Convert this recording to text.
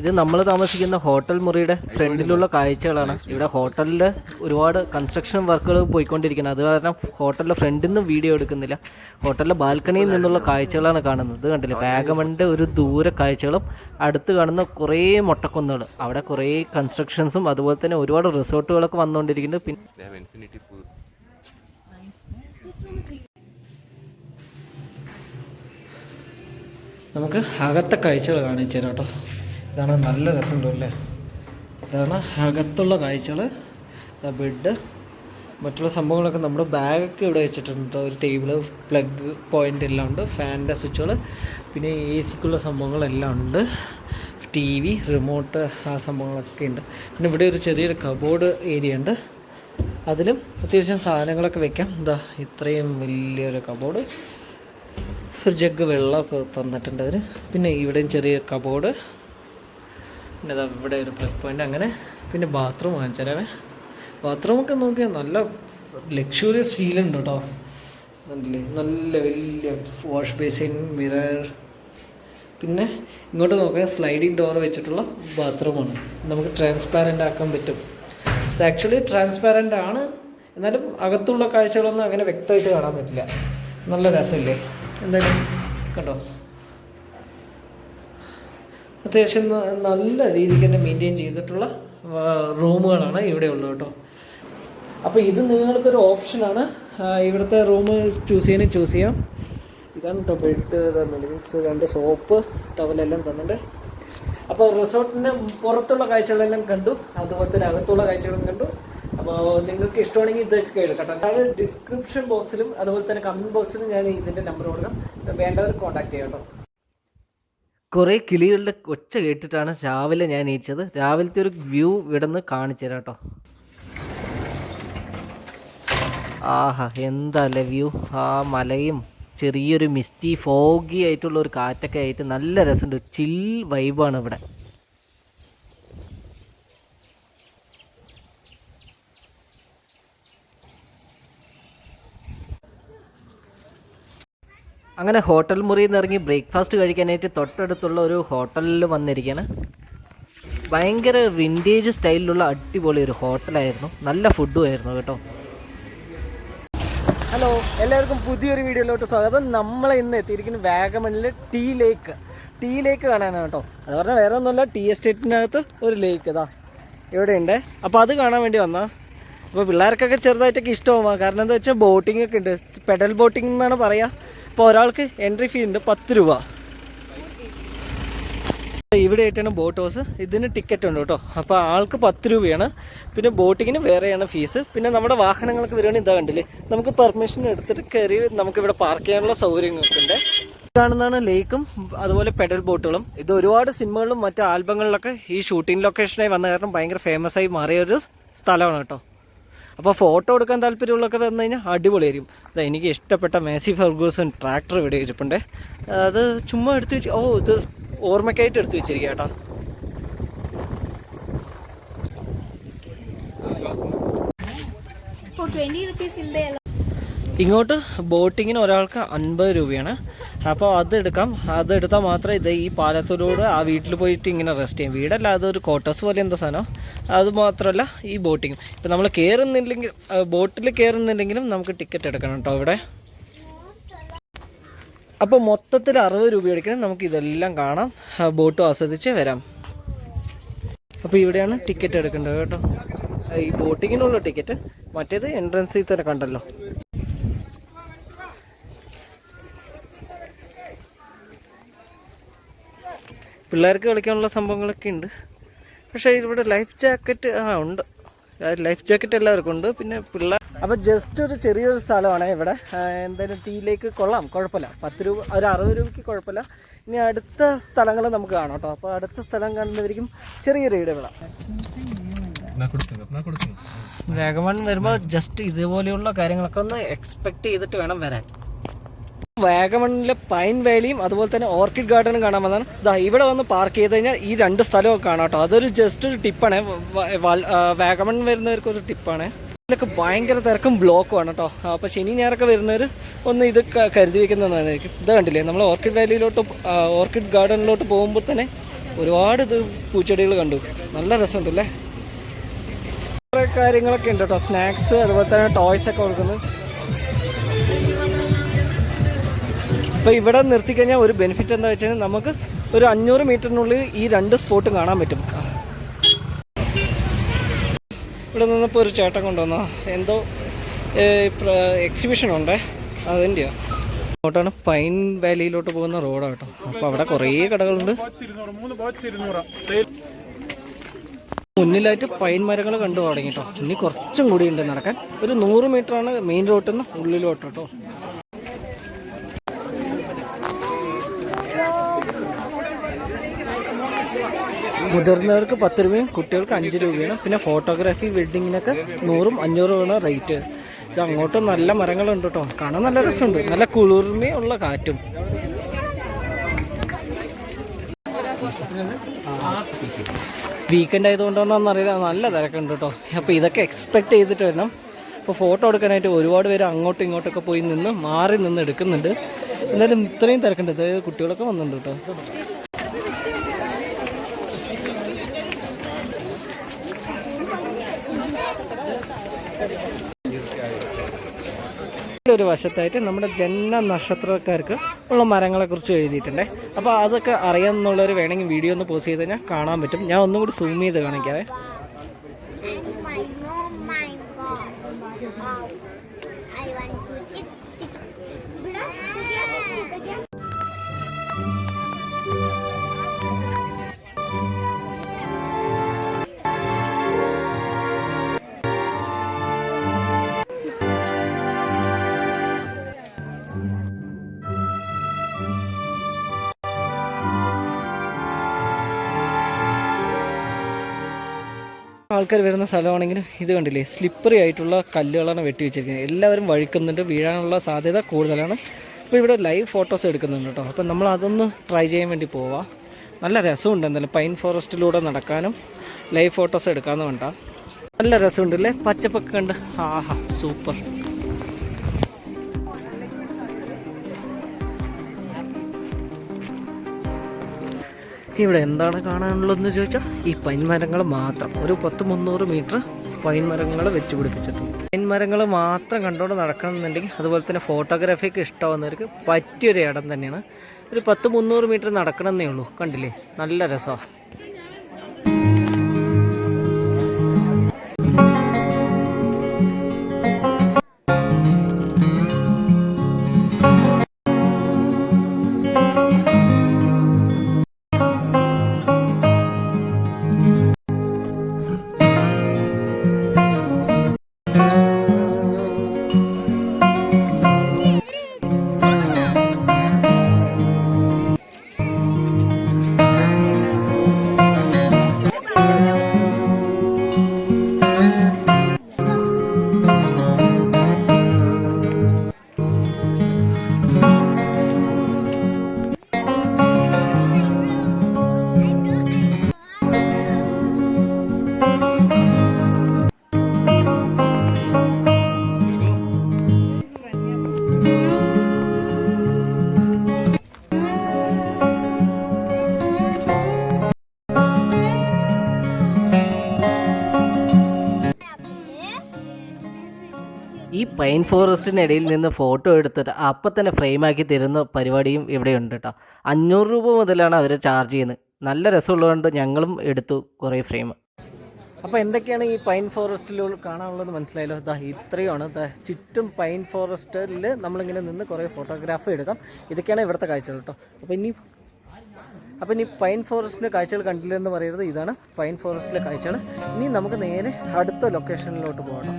ഇത് നമ്മൾ താമസിക്കുന്ന ഹോട്ടൽ മുറിയുടെ ഫ്രണ്ടിലുള്ള കാഴ്ചകളാണ്. ഇവിടെ ഹോട്ടലിൽ ഒരുപാട് കൺസ്ട്രക്ഷൻ വർക്കുകൾ പോയിക്കൊണ്ടിരിക്കുന്നത് അത് കാരണം ഹോട്ടലിന്റെ ഫ്രണ്ടിൽ നിന്ന് വീഡിയോ എടുക്കുന്നില്ല. ഹോട്ടലിലെ ബാൽക്കണിയിൽ നിന്നുള്ള കാഴ്ചകളാണ് കാണുന്നത്. ഇത് കണ്ടില്ലേ? വാഗമണിന്റെ ഒരു ദൂര കാഴ്ചകളും അടുത്ത് കാണുന്ന കുറേ മുട്ടക്കുന്നുകൾ അവിടെ കുറേ കൺസ്ട്രക്ഷൻസും അതുപോലെ തന്നെ ഒരുപാട് റിസോർട്ടുകളൊക്കെ വന്നുകൊണ്ടിരിക്കുന്നത് പിന്നെ They have നമുക്ക് അകത്തെ കാഴ്ചകൾ കാണിച്ചു തരാം കേട്ടോ. ഇതാണ് നല്ല രസമുണ്ട് അല്ലേ? ഇതാണ് അകത്തുള്ള കാഴ്ചകൾ. ബെഡ് മറ്റുള്ള സംഭവങ്ങളൊക്കെ നമ്മുടെ ബാഗൊക്കെ ഇവിടെ വെച്ചിട്ടുണ്ട്. ഒരു ടേബിൾ പ്ലഗ് പോയിന്റ് എല്ലാം ഉണ്ട്. ഫാനിന്റെ സ്വിച്ചുകൾ പിന്നെ എ സിക്കുള്ള സംഭവങ്ങളെല്ലാം ഉണ്ട്. ടി വി റിമോട്ട് ആ സംഭവങ്ങളൊക്കെ ഉണ്ട്. പിന്നെ ഇവിടെ ഒരു ചെറിയൊരു കബോർഡ് ഏരിയ ഉണ്ട്. അതിലും അത്യാവശ്യം സാധനങ്ങളൊക്കെ വെക്കാം. എന്താ ഇത്രയും വലിയൊരു കബോർഡ് ഒരു ജഗ് വെള്ളമൊക്കെ തന്നിട്ടുണ്ട് അവർ പിന്നെ ഇവിടെയും ചെറിയ കബോർഡ് പിന്നെ ഇവിടെ ഒരു പ്ലഗ് പോയിന്റ് അങ്ങനെ പിന്നെ ബാത്റൂം കാണിച്ചു ബാത്റൂം ഒക്കെ നോക്കിയാൽ നല്ല ലക്ഷൂറിയസ് ഫീൽ ഉണ്ട് കേട്ടോ നല്ല നല്ല വലിയ വാഷ് ബേസിൻ മിറർ പിന്നെ ഇങ്ങോട്ട് നോക്കുക സ്ലൈഡിങ് ഡോർ വെച്ചിട്ടുള്ള ബാത്റൂമാണ് നമുക്ക് ട്രാൻസ്പാരന്റ് ആക്കാൻ പറ്റും. ഇത് ആക്ച്വലി ട്രാൻസ്പാരന്റ് ആണ്. എന്നാലും അകത്തുള്ള കാഴ്ചകളൊന്നും അങ്ങനെ വ്യക്തമായിട്ട് കാണാൻ പറ്റില്ല. നല്ല രസമില്ലേ? എന്തായാലും കണ്ടോ? അത്യാവശ്യം നല്ല രീതിക്ക് തന്നെ മെയിന്റെയിൻ ചെയ്തിട്ടുള്ള റൂമുകളാണ് ഇവിടെ ഉള്ളത് കേട്ടോ. അപ്പോൾ ഇത് നിങ്ങൾക്കൊരു ഓപ്ഷനാണ്. ഇവിടുത്തെ റൂം ചൂസ് ചെയ്യാനും ചൂസ് ചെയ്യാം. ഇതാണ് കേട്ടോ ബെഡ് മീൻസ് രണ്ട് സോപ്പ് ടവലെല്ലാം തന്നിട്ടുണ്ട് അപ്പോൾ റിസോർട്ടിന്റെ പുറത്തുള്ള കാഴ്ചകളെല്ലാം കണ്ടു. അതുപോലെ തന്നെ അകത്തുള്ള കാഴ്ചകളും കണ്ടു. അപ്പോൾ നിങ്ങൾക്ക് ഇഷ്ടമാണെങ്കിൽ ഇതൊക്കെ കേൾക്കട്ടോ ഞാൻ ഡിസ്ക്രിപ്ഷൻ ബോക്സിലും അതുപോലെ തന്നെ കമന്റ് ബോക്സിലും ഞാൻ ഇതിന്റെ നമ്പർ കൊടുക്കാം. വേണ്ടവർ കോൺടാക്ട് ചെയ്യാം കേട്ടോ. കുറേ കിളികളുടെ ഒച്ച കേട്ടിട്ടാണ് രാവിലെ ഞാൻ എണീച്ചത്. രാവിലത്തെ ഒരു വ്യൂ ഇവിടെ നിന്ന് കാണിച്ചു തരാം കേട്ടോ. ആഹാ എന്താല്ലേ വ്യൂ? ആ മലയും ചെറിയൊരു മിസ്റ്റി ഫോഗി ആയിട്ടുള്ള ഒരു കാറ്റൊക്കെ ആയിട്ട് നല്ല രസമുണ്ട്. ചിൽ വൈബാണ് ഇവിടെ. അങ്ങനെ ഹോട്ടൽ മുറിയിൽ നിന്ന് ഇറങ്ങി ബ്രേക്ക്ഫാസ്റ്റ് കഴിക്കാനായിട്ട് തൊട്ടടുത്തുള്ള ഒരു ഹോട്ടലിൽ വന്നിരിക്കുകയാണ്. ഭയങ്കര വിന്റേജ് സ്റ്റൈലിലുള്ള അടിപൊളി ഒരു ഹോട്ടലായിരുന്നു. നല്ല ഫുഡും ആയിരുന്നു കേട്ടോ. ഹലോ എല്ലാവർക്കും പുതിയൊരു വീഡിയോയിലോട്ട് സ്വാഗതം. നമ്മൾ ഇന്ന് എത്തിയിരിക്കുന്ന വാഗമണിലെ ടീ ലേക്ക് ടീ ലേക്ക് കാണാനാണ് കേട്ടോ. അത് പറഞ്ഞാൽ വേറെ ഒന്നുമല്ല ടീ എസ്റ്റേറ്റിനകത്ത് ഒരു ലേക്ക് ഇതാ. ഇവിടെ ഉണ്ട് അപ്പോൾ അത് കാണാൻ വേണ്ടി വന്നാൽ അപ്പോൾ പിള്ളേർക്കൊക്കെ ചെറുതായിട്ടൊക്കെ ഇഷ്ടമാവാം. കാരണം എന്താ വെച്ചാൽ ബോട്ടിംഗ് ഒക്കെ ഉണ്ട്. പെഡൽ ബോട്ടിംഗ് എന്നാണ് പറയുക അപ്പോൾ ഒരാൾക്ക് എൻട്രി ഫീ ഉണ്ട് പത്ത് രൂപ. ഇവിടെ ആയിട്ടാണ് ബോട്ട് ഹൗസ് ഇതിന് ടിക്കറ്റ് ഉണ്ട് കേട്ടോ. അപ്പോൾ ആൾക്ക് പത്ത് രൂപയാണ്. പിന്നെ ബോട്ടിങ്ങിന് വേറെയാണ് ഫീസ് പിന്നെ നമ്മുടെ വാഹനങ്ങൾക്ക് വരികയാണെങ്കിൽ ഇതാ കണ്ടില്ലേ? നമുക്ക് പെർമിഷൻ എടുത്തിട്ട് കയറി നമുക്ക് ഇവിടെ പാർക്ക് ചെയ്യാനുള്ള സൗകര്യങ്ങളൊക്കെ ഉണ്ട് കാണുന്നതാണ് ലേക്കും അതുപോലെ പെഡൽ ബോട്ടുകളും ഇത് ഒരുപാട് സിനിമകളിലും മറ്റു ആൽബങ്ങളിലൊക്കെ ഈ ഷൂട്ടിംഗ് ലൊക്കേഷനായി വന്ന കാരണം ഭയങ്കര ഫേമസ് ആയി മാറിയ ഒരു സ്ഥലമാണ് കേട്ടോ. അപ്പോൾ ഫോട്ടോ എടുക്കാൻ താല്പര്യമുള്ളൊക്കെ വന്നു കഴിഞ്ഞാൽ അടിപൊളിയായിരിക്കും അതാ എനിക്ക് ഇഷ്ടപ്പെട്ട മേസി ഫെർഗൂസൺ ട്രാക്ടർ ഇവിടെ ഇരിപ്പുണ്ട് അത് ചുമ്മാ എടുത്തു വെച്ച് ഓ ഇത് ഓർമ്മയ്ക്കായിട്ട് എടുത്തു വെച്ചിരിക്കുക കേട്ടോ For 20 rupees will? ഇങ്ങോട്ട് ബോട്ടിങ്ങിന് ഒരാൾക്ക് അൻപത് രൂപയാണ്. അപ്പോൾ അതെടുക്കാം അതെടുത്താൽ മാത്രമേ ഇത് ഈ പാലത്തൂരോട് ആ വീട്ടിൽ പോയിട്ട് ഇങ്ങനെ റെസ്റ്റ് ചെയ്യും. വീടല്ല അതൊരു ക്വാർട്ടേഴ്സ് പോലെ എന്താ സാധനം? അത് മാത്രമല്ല ഈ ബോട്ടിങ്ങും. ഇപ്പം നമ്മൾ കയറുന്നില്ലെങ്കിൽ ബോട്ടിൽ കയറുന്നില്ലെങ്കിലും നമുക്ക് ടിക്കറ്റ് എടുക്കണം കേട്ടോ ഇവിടെ. അപ്പോൾ മൊത്തത്തിൽ അറുപത് രൂപ എടുക്കണം. നമുക്ക് ഇതെല്ലാം കാണാം. ബോട്ടും ആസ്വദിച്ച് വരാം. അപ്പോൾ ഇവിടെയാണ് ടിക്കറ്റ് എടുക്കേണ്ടത് കേട്ടോ. ഈ ബോട്ടിങ്ങിനുള്ള ടിക്കറ്റ് മറ്റേത് എൻട്രൻസിൽ തന്നെ കണ്ടല്ലോ. പിള്ളേർക്ക് കളിക്കാനുള്ള സംഭവങ്ങളൊക്കെ ഉണ്ട്. പക്ഷേ ഇവിടെ ലൈഫ് ജാക്കറ്റ് ആ ഉണ്ട്. ലൈഫ് ജാക്കറ്റ് എല്ലാവർക്കും ഉണ്ട്. പിന്നെ പിള്ളേർ അപ്പോൾ ജസ്റ്റ് ഒരു ചെറിയൊരു സ്ഥലമാണ് ഇവിടെ. എന്തായാലും ടീയിലേക്ക് കൊള്ളാം. കുഴപ്പമില്ല. പത്ത് രൂപ ഒരു അറുപത് രൂപയ്ക്ക് കുഴപ്പമില്ല. ഇനി അടുത്ത സ്ഥലങ്ങൾ നമുക്ക് കാണാം കേട്ടോ. അപ്പോൾ അടുത്ത സ്ഥലം കാണുന്നവരിക്കും ചെറിയൊരു വീട് ഞാൻ കൊടുക്കുന്നു ഞാൻ കൊടുക്കുന്നു വാഗമൺ വരുമ്പോൾ ജസ്റ്റ് ഇതുപോലെയുള്ള കാര്യങ്ങളൊക്കെ ഒന്ന് എക്സ്പെക്ട് ചെയ്തിട്ട് വേണം വരാൻ. വാഗമണിലെ പൈൻ വാലിയും അതുപോലെ തന്നെ ഓർക്കിഡ് ഗാർഡനും കാണാൻ വന്നാണ് ഇതാ ഇവിടെ വന്ന് പാർക്ക് ചെയ്ത് കഴിഞ്ഞാൽ ഈ രണ്ട് സ്ഥലമൊക്കെ കാണാം കേട്ടോ. അതൊരു ജസ്റ്റ് ഒരു ടിപ്പാണ് വാഗമൺ വരുന്നവർക്ക് ഒരു ടിപ്പാണ് ഇതിലൊക്കെ ഭയങ്കര തിരക്കും ബ്ലോക്കും ആണ് കേട്ടോ. അപ്പോൾ ശനി ഞായറൊക്കെ വരുന്നവർ ഒന്ന് ഇത് കരുതി വെക്കുന്നതായിരിക്കും ഇത് കണ്ടില്ലേ? നമ്മൾ ഓർക്കിഡ് വാലിയിലോട്ട് ഓർക്കിഡ് ഗാർഡനിലോട്ട് പോകുമ്പോൾ തന്നെ ഒരുപാട് ഇത് പൂച്ചെടികൾ കണ്ടു. നല്ല രസമുണ്ടല്ലേ കുറേ കാര്യങ്ങളൊക്കെ ഉണ്ട് കേട്ടോ. സ്നാക്സ് അതുപോലെ തന്നെ ടോയ്സ് ഒക്കെ കൊടുക്കുന്നു. അപ്പോൾ ഇവിടെ നിർത്തിക്കഴിഞ്ഞാൽ ഒരു ബെനിഫിറ്റ് എന്താ വെച്ചാൽ നമുക്ക് ഒരു അഞ്ഞൂറ് മീറ്ററിനുള്ളിൽ ഈ രണ്ട് സ്പോട്ടും കാണാൻ പറ്റും. ഇവിടെ നിന്നപ്പോൾ ഒരു ചേട്ടൻ കൊണ്ടുവന്ന എന്തോ എക്സിബിഷൻ ഉണ്ടേ അതിന്റെയോ അങ്ങോട്ടാണ് പൈൻ വാലിയിലോട്ട് പോകുന്ന റോഡാണ് അപ്പോൾ അവിടെ കുറേ കടകളുണ്ട്. മുന്നിലായിട്ട് പൈൻ മരങ്ങൾ കണ്ടു തുടങ്ങി കേട്ടോ. ഇനി കുറച്ചും കൂടി ഉണ്ട് നടക്കാൻ. ഒരു നൂറ് മീറ്ററാണ് മെയിൻ റോട്ടിൽ നിന്ന് ഉള്ളിലോട്ട് കേട്ടോ. മുതിർന്നവർക്ക് പത്ത് രൂപയും കുട്ടികൾക്ക് അഞ്ച് രൂപയാണ്. പിന്നെ ഫോട്ടോഗ്രാഫി വെഡിങ്ങിനൊക്കെ നൂറും അഞ്ഞൂറുമാണ് റേറ്റ് ഇത് അങ്ങോട്ടും നല്ല മരങ്ങളുണ്ട് കേട്ടോ കാണാൻ നല്ല രസമുണ്ട്. നല്ല കുളിർമയുള്ള കാറ്റും. വീക്കെൻഡ് ആയതുകൊണ്ടാണെന്ന് അറിയില്ല. നല്ല തിരക്കുണ്ട് കേട്ടോ അപ്പോൾ ഇതൊക്കെ എക്സ്പെക്ട് ചെയ്തിട്ട് വരണം. അപ്പോൾ ഫോട്ടോ എടുക്കാനായിട്ട് ഒരുപാട് പേര് അങ്ങോട്ടും ഇങ്ങോട്ടൊക്കെ പോയി നിന്ന് മാറി നിന്ന് എടുക്കുന്നുണ്ട്. എന്തായാലും ഇത്രയും തിരക്കുണ്ട്. അതായത് കുട്ടികളൊക്കെ വന്നിട്ടുണ്ട് കേട്ടോ ഒരു വശത്തായിട്ട് നമ്മുടെ ജന്മ നക്ഷത്രക്കാർക്ക് ഉള്ള മരങ്ങളെ കുറിച്ച് എഴുതിയിട്ടുണ്ട്. അപ്പോൾ അതൊക്കെ അറിയാമെന്നുള്ളവർ വേണമെങ്കിൽ വീഡിയോ ഒന്ന് പോസ്റ്റ് ചെയ്ത് കഴിഞ്ഞാൽ കാണാൻ പറ്റും. ഞാൻ ഒന്നുകൂടി സൂം ചെയ്ത് കാണിക്കാവേ. ആൾക്കാർ വരുന്ന സ്ഥലമാണെങ്കിൽ ഇത് കണ്ടില്ലേ? സ്ലിപ്പറി ആയിട്ടുള്ള കല്ലുകളാണ് വെട്ടി വെച്ചിരിക്കുന്നത്. എല്ലാവരും വഴിക്കുന്നുണ്ട് വീഴാനുള്ള സാധ്യത കൂടുതലാണ്. അപ്പോൾ ഇവിടെ ലൈവ് ഫോട്ടോസ് എടുക്കുന്നുണ്ട് കേട്ടോ. അപ്പം നമ്മൾ അതൊന്ന് ട്രൈ ചെയ്യാൻ വേണ്ടി പോവാം. നല്ല രസമുണ്ട് എന്തായാലും. പൈൻ ഫോറസ്റ്റിലൂടെ നടക്കാനും ലൈവ് ഫോട്ടോസ് എടുക്കാമെന്ന് വേണ്ട നല്ല രസമുണ്ടല്ലേ? പച്ചപ്പൊക്കെ കണ്ട്. ആഹാ സൂപ്പർ ഇവിടെ എന്താണ് കാണാനുള്ളതെന്ന് ചോദിച്ചാൽ ഈ പൈൻ മരങ്ങൾ മാത്രം. ഒരു പത്ത് മുന്നൂറ് മീറ്റർ പൈൻ മരങ്ങൾ വെച്ച് പിടിപ്പിച്ചിട്ടുണ്ട്. പൈൻ മരങ്ങൾ മാത്രം കണ്ടുകൊണ്ട് നടക്കണമെന്നുണ്ടെങ്കിൽ അതുപോലെ തന്നെ ഫോട്ടോഗ്രാഫിയൊക്കെ ഇഷ്ടമാവുന്നവർക്ക് പറ്റിയൊരു ഇടം തന്നെയാണ്. ഒരു പത്ത് മുന്നൂറ് മീറ്റർ നടക്കണമെന്നേ ഉള്ളൂ. കണ്ടില്ലേ? നല്ല രസമാണ് ഈ പൈൻ ഫോറസ്റ്റിനിടയിൽ നിന്ന് ഫോട്ടോ എടുത്തിട്ട് അപ്പം തന്നെ ഫ്രെയിമാക്കി തരുന്ന പരിപാടിയും ഇവിടെയുണ്ട് കേട്ടോ അഞ്ഞൂറ് രൂപ മുതലാണ് അവർ ചാർജ് ചെയ്യുന്നത്. നല്ല രസമുള്ളതുകൊണ്ട് ഞങ്ങളും എടുത്തു കുറേ ഫ്രെയിം അപ്പോൾ എന്തൊക്കെയാണ് ഈ പൈൻ ഫോറസ്റ്റിൽ കാണാനുള്ളത് മനസ്സിലായല്ലോ? ദാ ഇത്രയുമാണ്. ദാ ചുറ്റും പൈൻ ഫോറസ്റ്റിൽ നമ്മളിങ്ങനെ നിന്ന് കുറേ ഫോട്ടോഗ്രാഫ് എടുക്കാം. ഇതൊക്കെയാണ് ഇവിടുത്തെ കാഴ്ചകൾ കേട്ടോ അപ്പോൾ ഇനി അപ്പോൾ ഇനി പൈൻ ഫോറസ്റ്റിന്റെ കാഴ്ചകൾ കണ്ടില്ലെന്ന് പറയുന്നത് ഇതാണ് പൈൻ ഫോറസ്റ്റിലെ കാഴ്ചകൾ. ഇനി നമുക്ക് നേരെ അടുത്ത ലൊക്കേഷനിലോട്ട് പോകണം